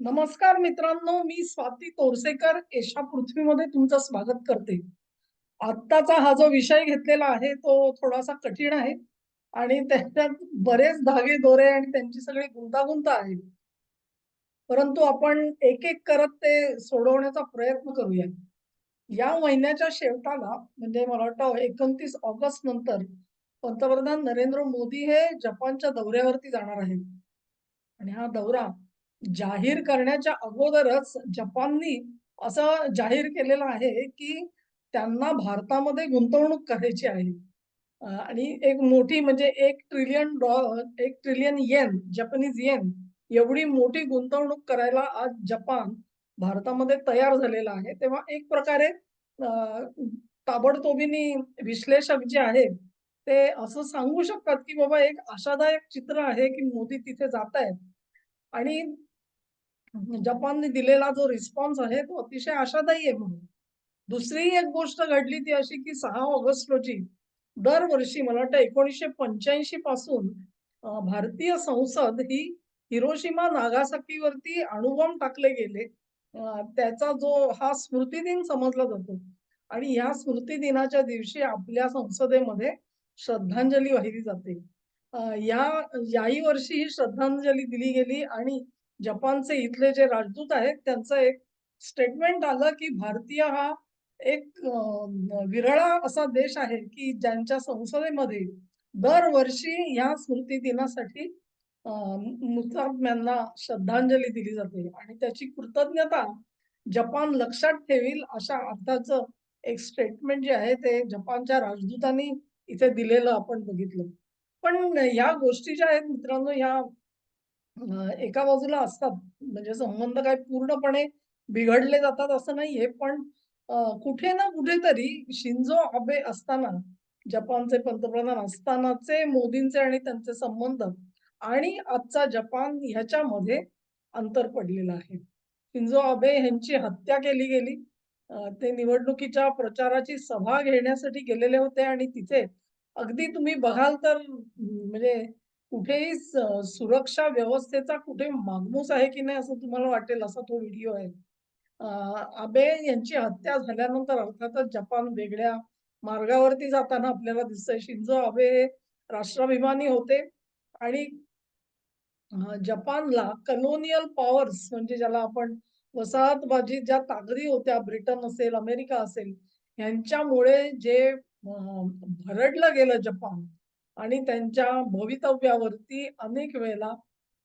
नमस्कार मित्रांनो मी स्वाती तोरसेकर एशा पृथ्वीमध्ये तुमचं स्वागत करते. आत्ताचा हा जो विषय घेतलेला आहे तो थोडासा कठीण आहे आणि त्याच्यात बरेच धागे दोरे आणि त्यांची सगळी गुंतागुंत आहे. परंतु आपण एक एक करत ते सोडवण्याचा प्रयत्न करूया. या महिन्याच्या शेवटाला म्हणजे मला वाटतं एकोणतीस ऑगस्ट नंतर पंतप्रधान नरेंद्र मोदी हे जपानच्या दौऱ्यावरती जाणार आहेत. आणि हा दौरा जाहीर करण्याच्या अगोदरच जपाननी असं जाहीर केलेलं आहे की त्यांना भारतामध्ये गुंतवणूक करायची आहे. आणि एक मोठी म्हणजे एक ट्रिलियन डॉ एक ट्रिलियन येन जपानीज येन एवढी मोठी गुंतवणूक करायला आज जपान भारतामध्ये तयार झालेला आहे. तेव्हा एक प्रकारे अ, ताबडतोबीने विश्लेषक जे आहेत ते असं सांगू शकतात की बाबा एक आशादायक चित्र आहे की मोदी तिथे जात आहेत आणि जपानने दिलेला जो रिस्पॉन्स आहे तो अतिशय आशादायी आहे म्हणून. दुसरी एक गोष्ट घडली ती अशी की सहा ऑगस्ट रोजी दरवर्षी मला वाटतं एकोणीसशे पंच्याऐंशी पासून भारतीय संसद ही हिरोशिमा नागासाकीवरती अणुबॉम्ब टाकले गेले. त्याचा जो हा स्मृती दिन समजला जातो. आणि ह्या स्मृती दिनाच्या दिवशी आपल्या संसदेमध्ये श्रद्धांजली वाहिली जाते. या याही वर्षी ही श्रद्धांजली दिली गेली आणि जपानचे इथले जे राजदूत आहेत त्यांचं एक स्टेटमेंट आलं की भारतीय हा एक विरळा असा देश आहे की ज्यांच्या संसदेमध्ये दरवर्षी या स्मृती दिनासाठी अ, श्रद्धांजली दिली जाते. आणि त्याची कृतज्ञता जपान लक्षात ठेवील अशा अर्थाचं एक स्टेटमेंट जे आहे ते जपानच्या राजदूतांनी इथे दिलेलं आपण बघितलं. पण या गोष्टी ज्या आहेत मित्रांनो ह्या एका बाजूला असतात. म्हणजे संबंध काय पूर्णपणे बिघडले जातात असं नाहीये. पण कुठे ना कुठेतरी शिंजो आबे असताना जपानचे पंतप्रधान असतानाचे मोदींचे आणि त्यांचे संबंध आणि आजचा जपान ह्याच्यामध्ये अंतर पडलेलं आहे. शिंजो आबे यांची हत्या केली गेली. ते निवडणुकीच्या प्रचाराची सभा घेण्यासाठी गेलेले होते आणि तिथे अगदी तुम्ही बघाल तर म्हणजे कुठेही सुरक्षा व्यवस्थेचा कुठे मागमूस आहे की नाही असं तुम्हाला वाटेल? असा तो व्हिडिओ आहे. आबे यांची हत्या झाल्यानंतर अर्थातच जपान वेगळ्या मार्गावरती जाताना आपल्याला दिसतंय. शिंजो आबे हे राष्ट्राभिमानी होते आणि जपानला कलोनियल पॉवर्स म्हणजे ज्याला आपण वसाहतबाजी ज्या ताकदी होत्या ब्रिटन असेल अमेरिका असेल यांच्यामुळे जे भरडलं गेलं जपान आणि त्यांच्या भवितव्यावरती अनेक वेळेला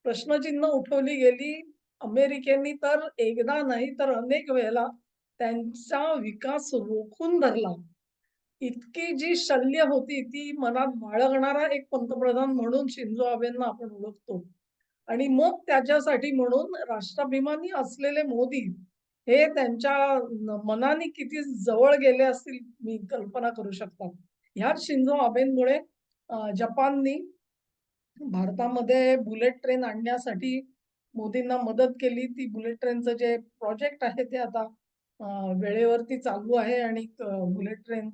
प्रश्नचिन्ह उठवली गेली. अमेरिकेनी तर एकदा नाही तर अनेक वेळेला त्यांचा विकास रोखून धरला. इतकी जी शल्य होती ती मनात बाळगणारा एक पंतप्रधान म्हणून शिंजो आबेंना आपण ओळखतो. आणि मग त्याच्यासाठी म्हणून राष्ट्राभिमानी असलेले मोदी हे त्यांच्या मनाने किती जवळ गेले असतील मी कल्पना करू शकता. ह्याच शिंजो आबेंमुळे जपाननी भारतामध्ये बुलेट ट्रेन आणण्यासाठी मोदींना मदत केली ती बुलेट ट्रेनचं जे प्रोजेक्ट आहे ते आता वेळेवरती चालू आहे आणि बुलेट ट्रेन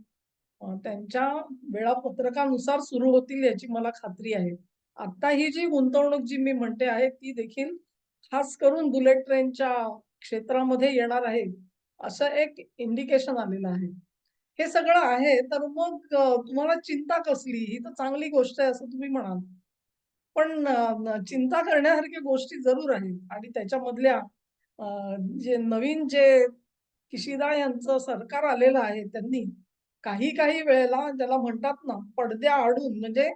त्यांच्या वेळापत्रकानुसार सुरू होतील याची मला खात्री आहे. आता ही जी गुंतवणूक जी मी म्हणते आहे ती देखील खास करून बुलेट ट्रेनच्या क्षेत्रामध्ये येणार आहे, असं एक इंडिकेशन आलेलं आहे. हे सगळं आहे तर मग तुम्हाला चिंता कसली? ही तर चांगली गोष्ट आहे असं तुम्ही म्हणाल. पण चिंता करण्यासारख्या गोष्टी जरूर आहेत आणि त्याच्यामधल्या जे नवीन जे किशिदा यांचं सरकार आलेलं आहे त्यांनी काही काही वेळेला ज्याला म्हणतात ना पडद्या आडून म्हणजे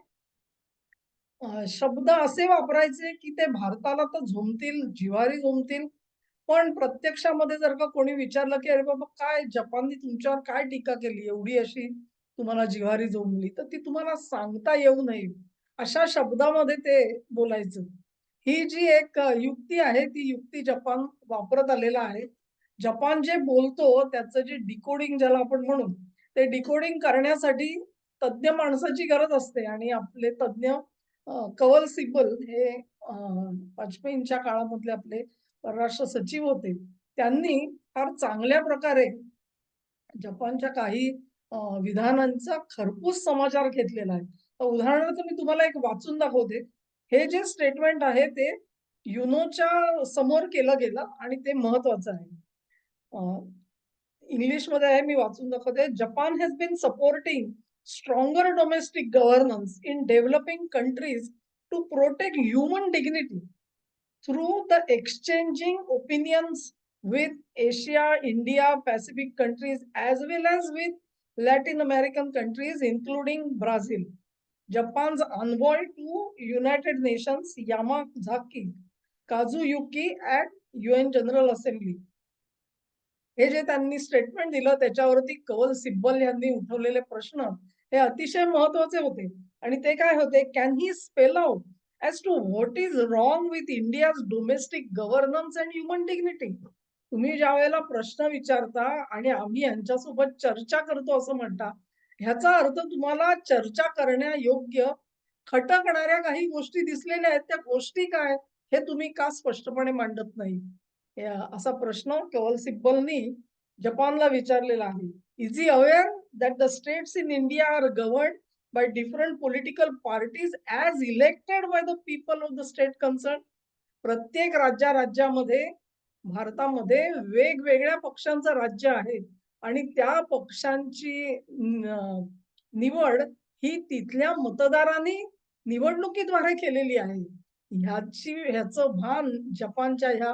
शब्द असे वापरायचे की ते भारताला तर झोमतील, जिवारी झोमतील. पण प्रत्यक्षामध्ये जर का कोणी विचारलं की "अरे बाबा काय जपाननी तुमच्यावर काय टीका केली एवढी अशी तुम्हाला जिव्हारी जोमली तर ती तुम्हाला सांगता येऊ नये अशा शब्दामध्ये ते बोलायचं. ही जी एक युक्ती आहे ती युक्ती जपान वापरत आलेला आहे. जपान जे बोलतो त्याचं जे डिकोडिंग ज्याला आपण म्हणू, ते डिकोडिंग करण्यासाठी तज्ञ माणसाची गरज असते आणि आपले तज्ञ कवल सिब्बल हे वाजपेयींच्या काळामधले आपले परराष्ट्र सचिव होते. त्यांनी फार चांगल्या प्रकारे जपानच्या काही विधानांचा खरपूस समाचार घेतलेला आहे. तर उदाहरणार्थ मी तुम्हाला एक वाचून दाखवते. हे जे स्टेटमेंट आहे ते युनोच्या समोर केलं गेलं आणि ते महत्वाचं आहे. इंग्लिशमध्ये आहे मी वाचून दाखवते. Japan has been supporting stronger domestic governance in developing countries to protect human dignity through the exchanging opinions with Asia, India, Pacific countries, as well as with Latin American countries, including Brazil. Japan's envoy to United Nations, Yamazaki Kazuyuki at UN General Assembly. हे जे त्यांनी statement दिलं त्याच्यावरती कवल सिब्बल यांनी उठवलेले प्रश्न हे अतिशय महत्त्वाचे होते आणि ते काय होते can he spell out as to what is wrong with India's domestic governance and human dignity. तुम्ही ज्या वेळेला प्रश्न विचारता आणि आम्ही यांच्यासोबत चर्चा करतो असं म्हणता ह्याचा अर्थ तुम्हाला चर्चा करण्यायोग्य खटकणाऱ्या काही गोष्टी दिसलेल्या आहेत. त्या गोष्टी काय हे तुम्ही का स्पष्टपणे मांडत नाही? असा प्रश्न केवल सिब्बलनी जपानला विचारलेला आहे. Is he aware that the states in India are govern by different political parties as elected by the people of the state concerned. प्रत्येक राज्या राज्यामध्ये भारतामध्ये वेगवेगळ्या पक्षांचं राज्य आहे. आणि त्या पक्षांची निवड ही तिथल्या मतदारांनी निवडणुकीद्वारे केलेली आहे. ह्याची ह्याचं भान जपानच्या ह्या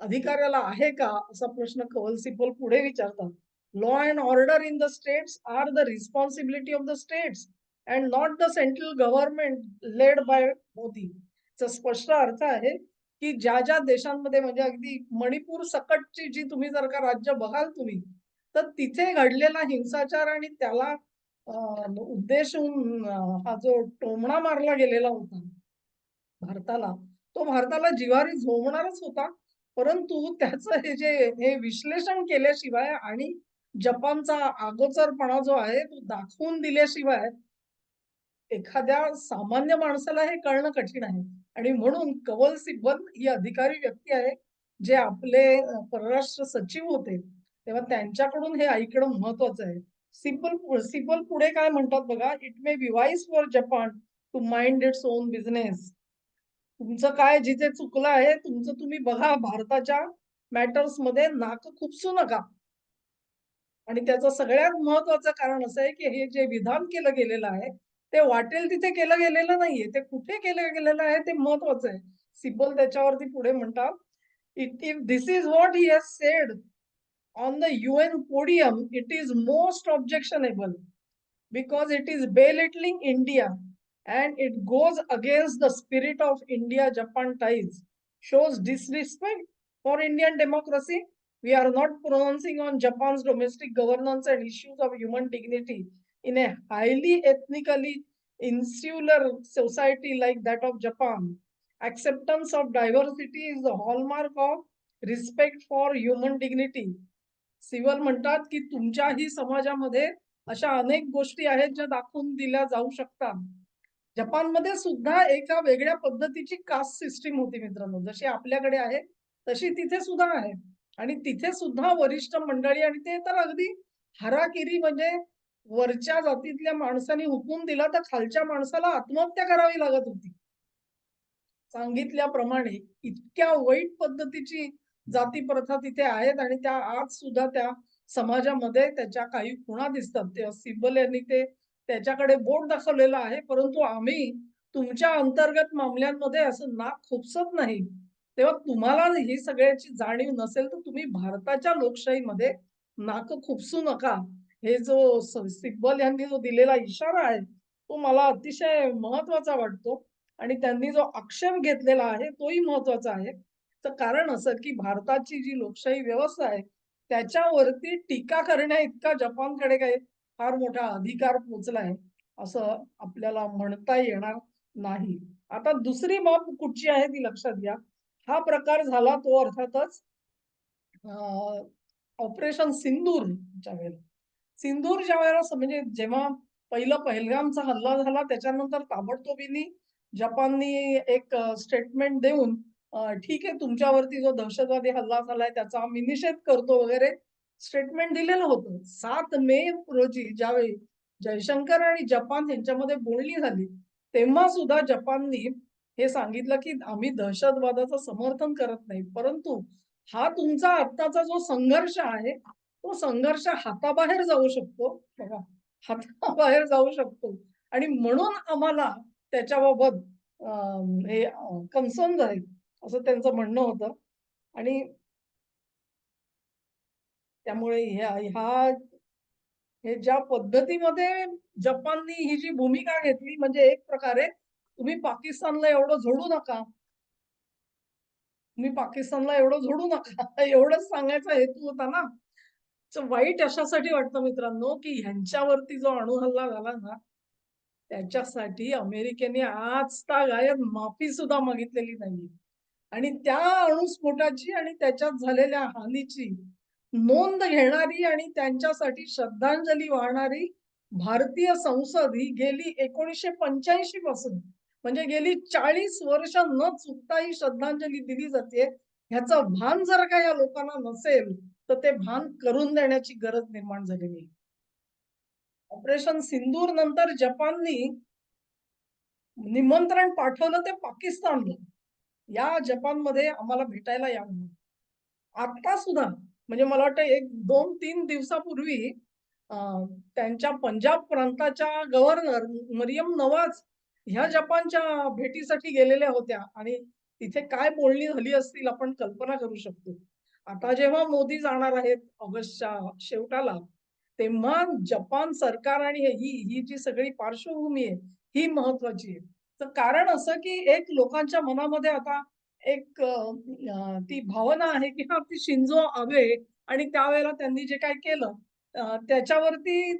अधिकाऱ्याला आहे का? असा प्रश्न कवल सिपल पुढे विचारतात. Law and order in the states are the responsibility of the states and not the central government led by Modi. चा स्पष्ट अर्थ आहे की ज्या ज्या देशांमध्ये म्हणजे अगदी मणिपूर सकटची जी तुम्ही जर का राज्य बघाल तुम्ही तर तिथे घडलेला हिंसाचार आणि त्याला उद्देशून हा जो टोमणा मारला गेलेला होता भारताला तो भारताला जिवारी झोमणारच होता परंतु त्याचं हे जे हे विश्लेषण केल्याशिवाय आणि जपानचा अगोचरपणा जो आहे तो दाखवून दिल्याशिवाय एखाद्या सामान्य माणसाला हे कळणं कठीण आहे. आणि म्हणून कवल सिब्बल ही अधिकारी व्यक्ती आहे जे आपले परराष्ट्र सचिव होते. तेव्हा त्यांच्याकडून हे ऐकणं महत्वाचं आहे. सिब्बल सिब्बल पुढे काय म्हणतात बघा? It may be wise for Japan to mind its own business तुमचं काय जिथे चुकलं आहे तुमचं तुम्ही बघा भारताच्या मॅटर्समध्ये नाक खुपसू नका. आणि त्याचं सगळ्यात महत्वाचं कारण असं आहे की हे जे विधान केलं गेलेलं आहे ते वाटेल तिथे केलं गेलेलं नाहीये. ते कुठे केलं गेलेलं आहे ते महत्वाचं आहे. सिब्बल त्याच्यावरती पुढे म्हणतात it if this is what he has said on the UN podium it is most objectionable because it is belittling India and it goes against the spirit of India Japan ties shows disrespect for Indian democracy we are not pronouncing on Japan's domestic governance and issues of human dignity in a highly ethnically insular society like that of Japan. Acceptance of diversity is the hallmark of respect for human dignity सिवल म्हणतात की तुमच्याही समाजामध्ये अशा अनेक गोष्टी आहेत ज्या दाखवून दिल्या जाऊ शकतात जपानमध्ये सुद्धा एका वेगळ्या पद्धतीची कास्ट सिस्टीम होती मित्रांनो जशी आपल्याकडे आहे तशी तिथे सुद्धा आहे आणि तिथे सुद्धा वरिष्ठ मंडळी आणि ते तर अगदी हराकिरी म्हणजे वरच्या जातीतल्या माणसाने हुकूम दिला तर खालच्या माणसाला आत्महत्या करावी लागत होती. सांगितल्याप्रमाणे इतक्या वाईट पद्धतीची जाती प्रथा तिथे आहेत आणि त्या आज सुद्धा त्या समाजामध्ये त्याच्या काही खुणा दिसतात. ते सिब्बल यांनी ते त्याच्याकडे बोट दाखवलेलं आहे परंतु आम्ही तुमच्या अंतर्गत मामल्यांमध्ये असं नाक खुपसत नाही. तेव्हा तुम्हाला ही सगळ्याची जाणीव नसेल तर तुम्ही भारताच्या लोकशाहीमध्ये नाक खुपसू नका. हे जो सिब्बल यांनी जो दिलेला इशारा आहे तो मला अतिशय महत्त्वाचा वाटतो. आणि त्यांनी जो आक्षेप घेतलेला आहे तोही महत्त्वाचा आहे. तर कारण असं की भारताची जी लोकशाही व्यवस्था आहे त्याच्यावरती टीका करण्या इतका जपानकडे काही फार मोठा अधिकार पोचलाय असं आपल्याला म्हणता येणार नाही. आता दुसरी बाब कुठची आहे ती लक्षात घ्या. हा प्रकार झाला तो अर्थातच ऑपरेशन सिंदूरच्या वेळेला. सिंदूर ज्या वेळेला म्हणजे जेव्हा पहिलं पहिलगामचा हल्ला झाला त्याच्यानंतर ताबडतोबीनी जपाननी एक स्टेटमेंट देऊन ठीक आहे तुमच्यावरती जो दहशतवादी हल्ला झालाय त्याचा आम्ही निषेध करतो वगैरे स्टेटमेंट दिलेलं होतं. सात मे रोजी ज्यावेळी जयशंकर आणि जपान यांच्यामध्ये बोलणी झाली तेव्हा सुद्धा जपाननी हे सांगितलं की आम्ही दहशतवादाचं समर्थन करत नाही. परंतु हा तुमचा आत्ताचा जो संघर्ष आहे तो संघर्ष हाताबाहेर जाऊ शकतो. बघा हाताबाहेर जाऊ शकतो. आणि म्हणून आम्हाला त्याच्याबाबत हे कन्सर्न आहे असं त्यांचं म्हणणं होतं. आणि त्यामुळे ह्या ह्या हे ज्या पद्धतीमध्ये जपाननी ही जी भूमिका घेतली म्हणजे एक प्रकारे तुम्ही पाकिस्तानला एवढं झोडू नका. तुम्ही पाकिस्तानला एवढं झोडू नका. एवढंच सांगायचा हेतू होता ना. वाईट अशासाठी वाटतं मित्रांनो की ह्यांच्यावरती जो अणुहल्ला झाला ना त्याच्यासाठी अमेरिकेने आज गायब माफी सुद्धा मागितलेली नाहीये. आणि त्या अणुस्फोटाची आणि त्याच्यात झालेल्या हानीची नोंद घेणारी आणि त्यांच्यासाठी श्रद्धांजली वाहणारी भारतीय संसद ही गेली एकोणीसशे पंच्याऐंशी पासून. म्हणजे गेली चाळीस वर्ष न चुकता ही श्रद्धांजली दिली जाते. ह्याचं भान जर का या लोकांना नसेल तर ते भान करून देण्याची गरज निर्माण झालेली ऑपरेशन सिंदूर नंतर जपाननी निमंत्रण पाठवलं ते पाकिस्तानला. या जपानमध्ये आम्हाला भेटायला या म्हणून. आता सुद्धा म्हणजे मला वाटतं एक दोन तीन दिवसापूर्वी त्यांच्या पंजाब प्रांताच्या गव्हर्नर मरियम नवाज ह्या जपानच्या भेटीसाठी गेलेल्या होत्या आणि तिथे काय बोलणी झाली असतील आपण कल्पना करू शकतो. आता जेव्हा मोदी जाणार आहेत ऑगस्टच्या शेवटाला तेव्हा जपान सरकार आणि ही ही जी सगळी पार्श्वभूमी आहे ही महत्वाची आहे. तर कारण असं की एक लोकांच्या मनामध्ये आता एक ती भावना आहे की हा ती शिंजो आबे आणि त्यावेळेला त्यांनी जे काय केलं त्याच्यावरती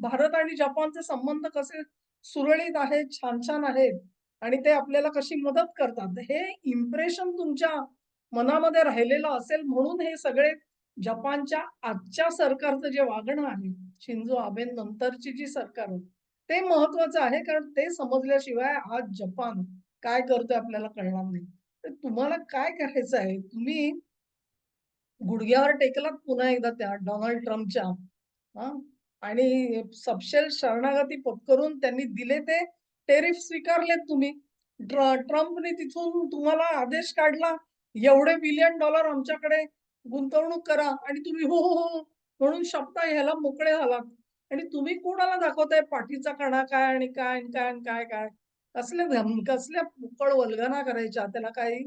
भारत आणि जपानचे संबंध कसे सुरळीत आहेत छान छान आहेत आणि ते आपल्याला कशी मदत करतात. हे इम्प्रेशन तुमच्या मनामध्ये राहिलेलं असेल म्हणून हे सगळे जपानच्या आजच्या सरकारचं जे वागणं आहे शिंजो आबे नंतरची जी सरकार आहे ते महत्वाचं आहे कारण ते समजल्याशिवाय आज जपान काय करतोय आपल्याला कळणार नाही. तर तुम्हाला काय करायचं आहे? तुम्ही गुडघ्यावर टेकलात पुन्हा एकदा त्या डोनाल्ड ट्रम्पच्या हा? आणि सबशेल शरणागती पत्करून त्यांनी दिले ते टेरिफ स्वीकारलेत तुम्ही. ट्रम्पने तिथून तुम्हाला आदेश काढला एवढे बिलियन डॉलर आमच्याकडे गुंतवणूक करा. आणि तुम्ही हो हो हो म्हणून शब्द ह्याला मोकळे झालात. आणि तुम्ही कोणाला दाखवताय? पाठीचा कणा काय आणि काय काय काय काय? कसल्या कसल्या पुकळ वल्गना करायच्या? त्याला काही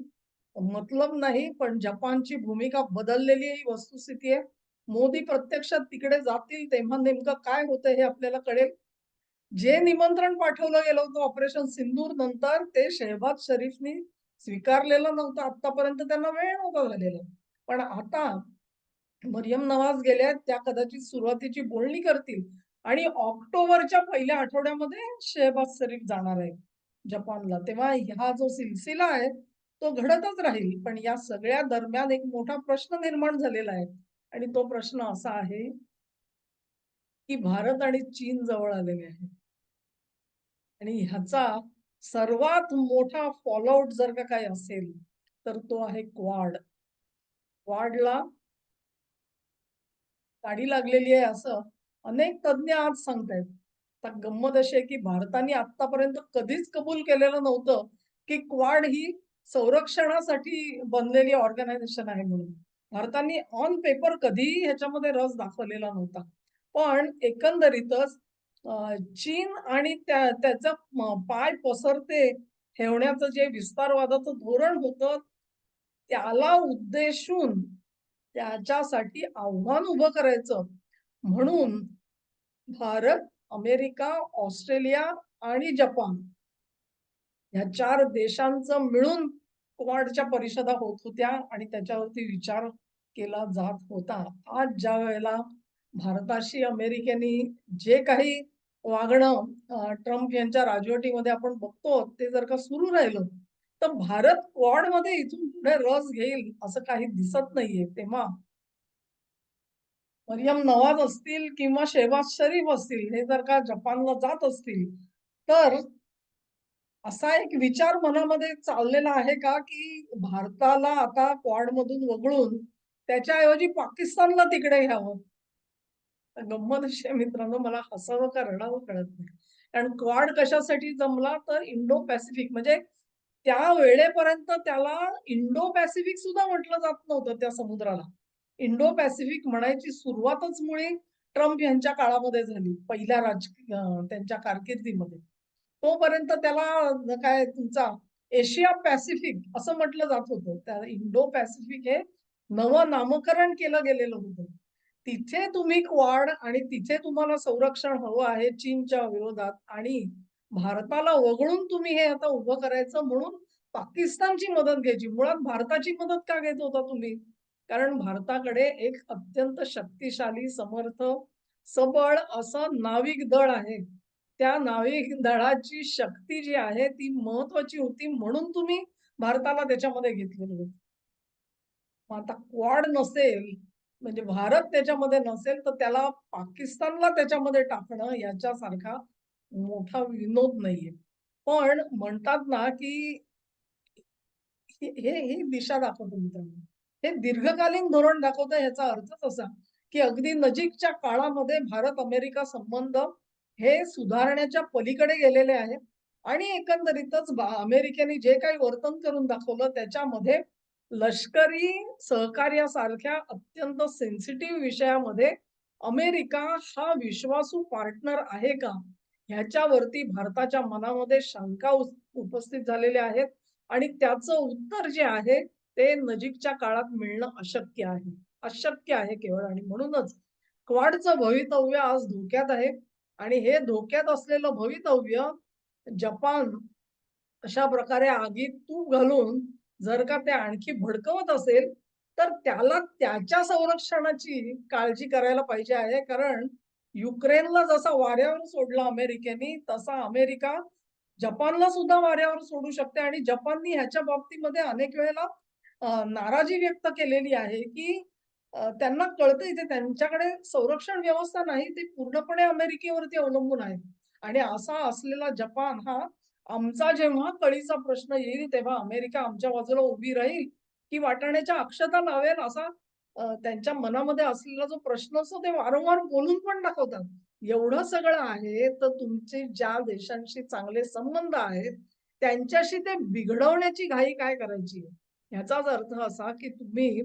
मतलब नाही पण जपानची भूमिका बदललेली ही वस्तुस्थिती आहे. मोदी प्रत्यक्षात तिकडे जातील तेव्हा नेमकं काय होतं हे आपल्याला कळेल. जे निमंत्रण पाठवलं गेलं होतं ऑपरेशन सिंदूर नंतर ते शहबाज शरीफनी स्वीकारलेलं नव्हतं. आतापर्यंत त्यांना वेळ नव्हता झालेला. पण आता मरियम नवाज गेल्या त्या कदाचित सुरुवातीची बोलणी करतील आणि ऑक्टोबरच्या पहिल्या आठवड्यामध्ये शहबाज शरीफ जाणार आहे जपानला. तेव्हा हा जो सिलसिला आहे तो घडतच राहील. पण या सगळ्या दरम्यान एक मोठा प्रश्न निर्माण झालेला आहे. आणि तो प्रश्न असा आहे की भारत आणि चीन जवळ आलेले आहे आणि ह्याचा सर्वात मोठा फॉलोआउट जर का काही असेल तर तो आहे क्वाड क्वाडला गाडी लागलेली आहे असं अनेक तज्ञ आज सांगतायत. आता गंमत अशी आहे की भारताने आतापर्यंत कधीच कबूल केलेलं नव्हतं की क्वाड ही संरक्षणासाठी बनलेली ऑर्गनायझेशन आहे म्हणून. भारताने ऑन पेपर कधीही ह्याच्यामध्ये रस दाखवलेला नव्हता. पण एकंदरीतच चीन आणि त्या त्याचं पाय पसरते ठेवण्याचं जे विस्तारवादाचं धोरण होतं त्याला उद्देशून त्याच्यासाठी आव्हान उभं करायचं. म्हणून भारत अमेरिका ऑस्ट्रेलिया आणि जपान या चार देशांचं मिळून क्वाडच्या परिषदा होत होत्या आणि त्याच्यावरती विचार केला जात होता. आज ज्या वेळेला भारताशी अमेरिकेने जे काही वागणं ट्रम्प यांच्या राजवटीमध्ये आपण बघतो ते जर का सुरू राहिलं तर भारत क्वाडमध्ये इथून पुढे रस घेईल असं काही दिसत नाहीये. तेव्हा मरियम नवाज असतील किंवा शेहबाज शरीफ असतील हे जर का जपानला जात असतील तर असा एक विचार मनामध्ये चाललेला आहे का की भारताला आता क्वाड मधून वगळून त्याच्याऐवजी पाकिस्तानला तिकडे घ्यावं गंमत अशी मित्रांनो मला हसावं का रडावं कळत नाही. कारण क्वाड कशासाठी जमला तर इंडो पॅसिफिक म्हणजे त्या वेळेपर्यंत त्याला इंडो पॅसिफिक सुद्धा म्हटलं जात नव्हतं त्या समुद्राला. इंडो पॅसिफिक म्हणायची सुरुवातच मुळे ट्रम्प यांच्या काळामध्ये झाली पहिल्या राजकीय त्यांच्या कारकिर्दीमध्ये. तोपर्यंत त्याला काय तुमचा एशिया पॅसिफिक असं म्हटलं जात होतं. त्या इंडो पॅसिफिक हे नवं नामकरण केलं गेलेलं होतं. तिथे तुम्ही क्वाड आणि तिथे तुम्हाला संरक्षण हवं आहे चीनच्या विरोधात आणि भारताला वगळून तुम्ही हे आता उभं करायचं म्हणून पाकिस्तानची मदत घ्यायची. मुळात भारताची मदत का घेत होता तुम्ही? कारण भारताकडे एक अत्यंत शक्तिशाली समर्थ सबळ असं नाविक दळ आहे. त्या नाविक दळाची शक्ती जी आहे ती महत्वाची होती म्हणून तुम्ही भारताला त्याच्यामध्ये घेतलेलं होतं. मग आता क्वाड नसेल म्हणजे भारत त्याच्यामध्ये नसेल तर त्याला पाकिस्तानला त्याच्यामध्ये टाकणं याच्यासारखा मोठा विनोद नाहीये. पण म्हणतात ना की हे हे- ही दिशा दाखवतो मित्रांनो. हे दीर्घकालीन धोरण दाखवतं ह्याचा अर्थच असा की अगदी नजीकच्या काळामध्ये भारत अमेरिका संबंध हे सुधारण्याच्या पलीकडे गेलेले आहेत आणि एकंदरीतच अमेरिकेने जे काही वर्तन करून दाखवलं त्याच्यामध्ये लष्करी सहकार्यासारख्या अत्यंत सेन्सिटिव्ह विषयामध्ये अमेरिका हा विश्वासू पार्टनर आहे का? ह्याच्यावरती भारताच्या मनामध्ये शंका उपस्थित झालेल्या आहेत. आणि त्याचं उत्तर जे आहे ते नजीकच्या काळात मिळणं अशक्य आहे. अशक्य आहे केवळ. आणि म्हणूनच क्वाडचं भवितव्य आज धोक्यात आहे. आणि हे धोक्यात असलेलं भवितव्य जपान अशा प्रकारे आगीत तूप घालून जर का ते आणखी भडकवत असेल तर त्याला त्याच्या संरक्षणाची काळजी करायला पाहिजे आहे. कारण युक्रेनला जसा वाऱ्यावर सोडला अमेरिकेने तसा अमेरिका जपानला सुद्धा वाऱ्यावर सोडू शकते. आणि जपाननी ह्याच्या बाबतीमध्ये अनेक वेळेला नाराजी व्यक्त केलेली आहे की त्यांना कळतं इथे त्यांच्याकडे संरक्षण व्यवस्था नाही ते पूर्णपणे अमेरिकेवरती अवलंबून आहे. आणि असा असलेला जपान हा आमचा जेव्हा कळीचा प्रश्न येईल तेव्हा अमेरिका आमच्या बाजूला उभी राहील की वाटाण्याच्या अक्षता लावेल असा त्यांच्या मनामध्ये असलेला जो प्रश्न असतो ते वारंवार बोलून पण दाखवतात. एवढं सगळं आहे तर तुमचे ज्या देशांशी चांगले संबंध आहेत त्यांच्याशी ते बिघडवण्याची घाई काय करायची ह्याचाच अर्थ असा की तुम्ही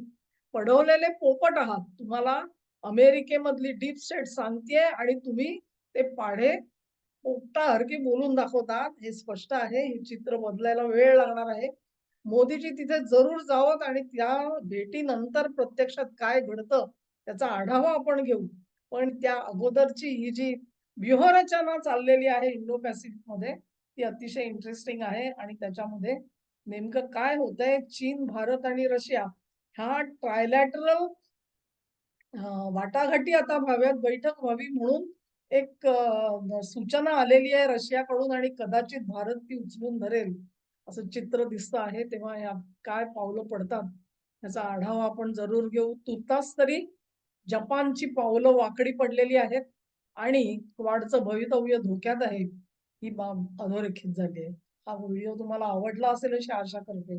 पडवलेले पोपट आहात. तुम्हाला अमेरिकेमधली डीप स्टेट सांगतेय आणि तुम्ही ते पाढे पोपटासारखे बोलून दाखवतात. हे स्पष्ट आहे. हे चित्र बदलायला वेळ लागणार आहे. मोदीजी तिथे जरूर जावत आणि त्या भेटीनंतर प्रत्यक्षात काय घडतं त्याचा आढावा आपण घेऊ. पण त्या अगोदरची ही जी व्यूहरचना चाललेली आहे इंडो पॅसिफिकमध्ये ती अतिशय इंटरेस्टिंग आहे. आणि त्याच्यामध्ये नेमकं काय होतंय? चीन भारत आणि रशिया हा ट्रायलॅटरल वाटाघाटी आता व्हाव्यात. बैठक व्हावी म्हणून एक सूचना आलेली आहे रशियाकडून आणि कदाचित भारत ती उचलून धरेल असं चित्र दिसतं आहे. तेव्हा या काय पावलं पडतात याचा आढावा आपण जरूर घेऊ. तुर्तास तरी जपानची पावलं वाकडी पडलेली आहेत आणि क्वाडचं भवितव्य धोक्यात आहे. ही बाब अधोरेखित झाली आहे. हा व्हिडिओ तुम्हाला आवडला असेल अशी आशा करते.